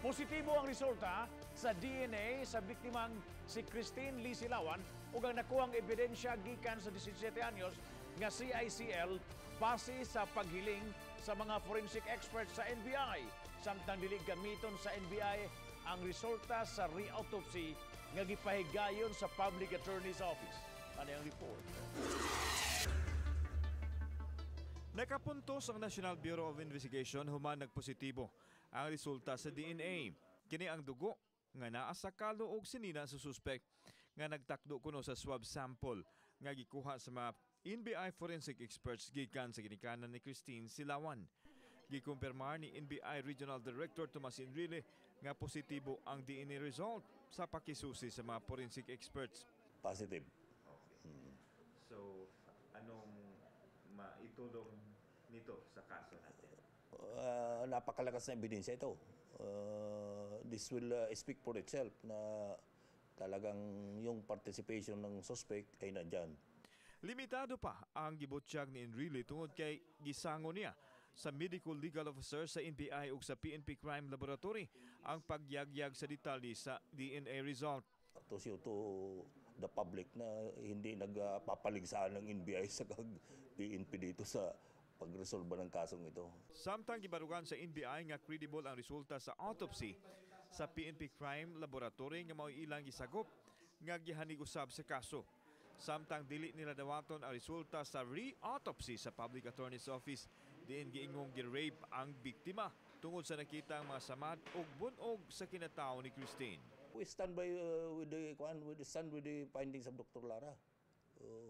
Positibo ang resulta sa DNA sa biktimang si Christine Lee Silawan ug ang nakuhang ebidensya gikan sa 17 anyos nga CICL base sa paghiling sa mga forensic experts sa NBI samtang dili gamiton sa NBI ang resulta sa re-autopsy nga gipahigayon sa Public Attorney's Office. Ano yung report? Nakapuntos ang National Bureau of Investigation human nagpositibo ang resulta sa DNA. Kini ang dugo nga naa sa kalo og sinina sa suspect nga nagtakdo kuno sa swab sample nga gikuha sa mga NBI forensic experts gikan sa ginikanan ni Christine Silawan. Gikumpirmar ni NBI Regional Director Tomas Enrile nga positibo ang DNA result sa pakisusi sa mga forensic experts. Positive. So, anong maitulong nito sa kaso natin? Uh, napakalakas na ebidensya ito. Uh, this will uh, speak for itself na talagang yung participation ng suspect ay nandyan. Limitado pa ang gibutyag ni Enrile tungod kay gisango niya sa medical legal officer sa NBI ug sa PNP Crime Laboratory ang pagyagyag sa detalye sa DNA result. To show to the public na hindi nagpapaligsaan ng NBI sa PNP dito sa pagresolba ng kasong ito. Samtang gibarugan sa NBI nga credible ang resulta sa autopsy sa PNP Crime Laboratory nga mao ilang gisagop nga gihanig-usab sa kaso. Samtang dili nila dawaton ang resulta sa re-autopsy sa Public Attorney's Office diin giingong gi-rape ang biktima tungod sa nakita ang mga samad ug bunog sa kinatao ni Christine. We stand by uh, with the with the stand with the findings of Dr. Lara. Uh,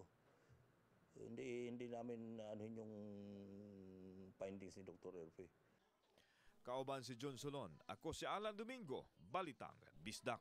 hindi hindi namin anuhin yung findings ni Dr. Erfe. Kauban si John Solon, ako si Alan Domingo, Balitang, Bisdak.